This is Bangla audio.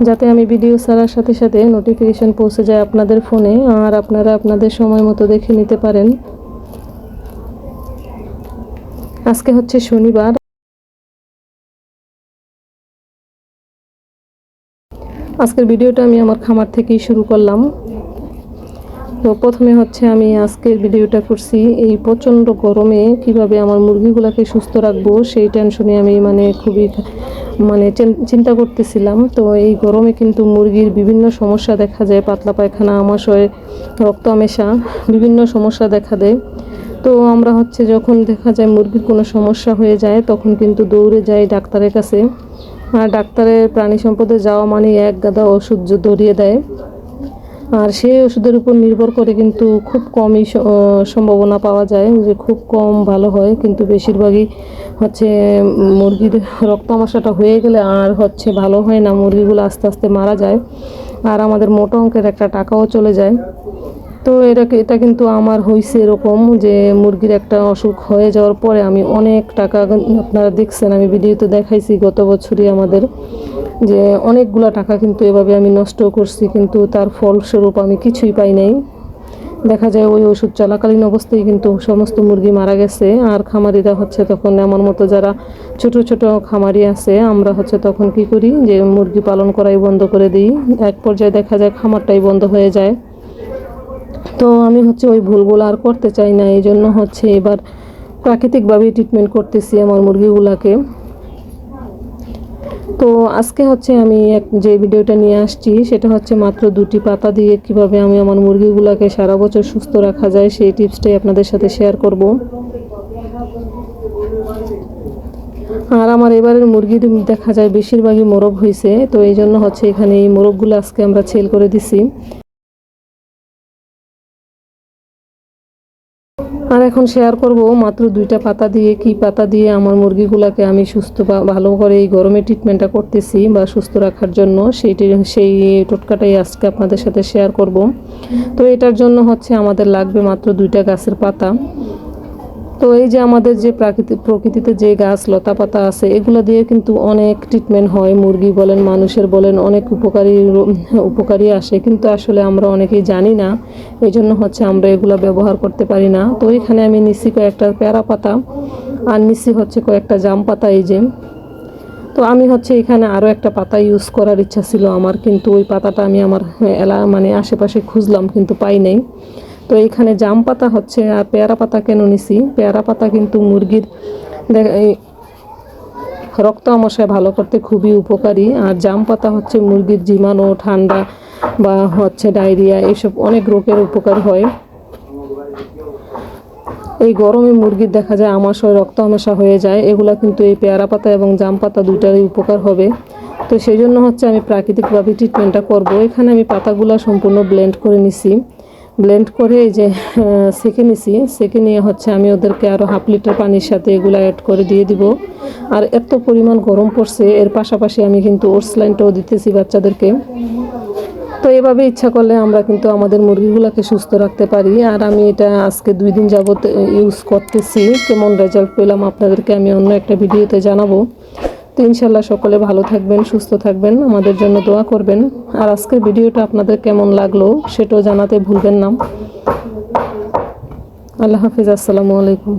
যাতে আমি ভিডিও ছাড়ার সাথে সাথে নোটিফিকেশান পৌঁছে যায় আপনাদের ফোনে আর আপনারা আপনাদের সময় মতো দেখে নিতে পারেন। আজকে হচ্ছে শনিবার। আজকের ভিডিওটা আমি আমার খামার থেকেই শুরু করলাম। তো প্রথমে হচ্ছে আমি আজকের ভিডিওটা করছি, এই প্রচণ্ড গরমে কীভাবে আমার মুরগিগুলোকে সুস্থ রাখব সেই টেনশনে আমি মানে খুবই মানে চিন- চিন্তা করতেছিলাম। তো এই গরমে কিন্তু মুরগির বিভিন্ন সমস্যা দেখা যায়, পাতলা পায়খানা, আমাশয় রক্ত আমেশা বিভিন্ন সমস্যা দেখা দেয়। তো আমরা হচ্ছে যখন দেখা যায় মুরগির কোনো সমস্যা হয়ে যায়, তখন কিন্তু দৌড়ে যাই ডাক্তারের কাছে। আর ডাক্তারের প্রাণী সম্পদে যাওয়া মানে এক গাদা ওষুধ ধরিয়ে দেয়। আর সেই ওষুধের উপর নির্ভর করে কিন্তু খুব কমই সম্ভাবনা পাওয়া যায়, যে খুব কম ভালো হয়। কিন্তু বেশিরভাগই হচ্ছে মুরগির রক্ত আমাশাটা হয়ে গেলে আর হচ্ছে ভালো হয় না, মুরগিগুলো আস্তে আস্তে মারা যায়। আর আমাদের মোটা অঙ্কের একটা টাকাও চলে যায়। তো এটা এটা কিন্তু আমার হয়েছে এরকম যে মুরগির একটা অসুখ হয়ে যাওয়ার পরে আমি অনেক টাকা আপনারা দেখছেন, আমি ভিডিওতে দেখাইছি গত বছরই আমাদের। যে অনেকগুলা টাকা কিন্তু এভাবে আমি নষ্ট করছি, কিন্তু তার ফলস্বরূপ আমি কিছুই পাই নাই। দেখা যায় ওই ওষুধ চলাকালীন অবস্থায় কিন্তু সমস্ত মুরগি মারা গেছে, আর খামারিরা হচ্ছে তখন আমার মতো যারা ছোট ছোট খামারি আছে, আমরা হচ্ছে তখন কি করি যে মুরগি পালন করাই বন্ধ করে দিই। এক পর্যায়ে দেখা যায় খামারটাই বন্ধ হয়ে যায়। তো আমি হচ্ছে ওই ভুলগুলো আর করতে চাই না এই জন্য হচ্ছে এবার প্রাকৃতিকভাবেই ট্রিটমেন্ট করতেছি আমার মুরগিগুলাকে। তো আজকে হচ্ছে আমি এক যে ভিডিওটা নিয়ে আসছি, সেটা হচ্ছে মাত্র দুটি পাতা দিয়ে কীভাবে আমি আমার মুরগিগুলোকে সারা বছর সুস্থ রাখা যায়, সেই টিপসটাই আপনাদের সাথে শেয়ার করব। আর আমার এবারের মুরগি দেখা যায় বেশিরভাগই মোরগ হয়েছে তো এই জন্য হচ্ছে এখানে এই মোরগগুলো আজকে আমরা ছেল করে দিছি। আর এখন শেয়ার করব, মাত্র দুইটা পাতা দিয়ে, কি পাতা দিয়ে আমার মুরগিগুলোকে আমি সুস্থ বা ভালো করে এই গরমে ট্রিটমেন্টটা করতেছি বা সুস্থ রাখার জন্য, সেইটি, সেই টোটকাটাই আজকে আপনাদের সাথে শেয়ার করব। তো এটার জন্য হচ্ছে আমাদের লাগবে মাত্র দুইটা গাছের পাতা। তো এই যে আমাদের যে প্রাকৃতিক প্রকৃতিতে যে গাছ লতা পাতা আছে, এগুলো দিয়ে কিন্তু অনেক ট্রিটমেন্ট হয়। মুরগি বলেন, মানুষের বলেন, অনেক উপকারী উপকারী আসে। কিন্তু আসলে আমরা অনেকেই জানি না। এই জন্য হচ্ছে আমরা এগুলো ব্যবহার করতে পারি না। তো এখানে আমি নিচ্ছি কয়েকটা প্যারা পাতা আর নিচ্ছি হচ্ছে কয়েকটা জাম পাতা এই যে। তো আমি হচ্ছে এখানে আরও একটা পাতা ইউজ করার ইচ্ছা ছিল আমার। কিন্তু ওই পাতাটা আমি আমার, এলা মানে আশেপাশে খুঁজলাম কিন্তু পাই নাই। তো এইখানে জাম পাতা হচ্ছে আর পেয়ারা পাতা কেন নিছি? পেয়ারা পাতা কিন্তু মুরগির রক্ত আমশায় ভালো করতে খুবই উপকারী। আর জাম পাতা হচ্ছে মুরগির জীবাণু, ঠান্ডা বা হচ্ছে ডায়রিয়া, এইসব অনেক রোগের উপকার হয়। এই গরমে মুরগির দেখা যায় আমাশয়, রক্ত আমাশা হয়ে যায়। এগুলা কিন্তু এই পেয়ারা পাতা এবং জাম পাতা দুইটারই উপকার হবে। তো সেই জন্য হচ্ছে আমি প্রাকৃতিকভাবে ট্রিটমেন্টটা করব। এখানে আমি পাতাগুলা সম্পূর্ণ ব্লেন্ড করে নিছি। ব্লেন্ড করে এই যে সেকে নিছি। সেকে নিয়ে হচ্ছে আমি ওদেরকে আরও হাফ লিটার পানির সাথে এগুলো অ্যাড করে দিয়ে দিব। আর এত পরিমাণ গরম পড়ছে, এর পাশাপাশি আমি কিন্তু ওটস লাইনটাও দিতেছি বাচ্চাদেরকে। তো এভাবে ইচ্ছা করলে আমরা কিন্তু আমাদের মুরগিগুলোকে সুস্থ রাখতে পারি। আর আমি এটা আজকে দুই দিন যাবত ইউজ করতেছি। কেমন রেজাল্ট পেলাম আপনাদেরকে আমি অন্য একটা ভিডিওতে জানাব। তো ইনশাল্লাহ সকলে ভালো থাকবেন, সুস্থ থাকবেন, আমাদের জন্য দোয়া করবেন। আর আজকের ভিডিওটা আপনাদের কেমন লাগল সেটাও জানাতে ভুলবেন না। আল্লাহ হাফিজ, আসসালামু আলাইকুম।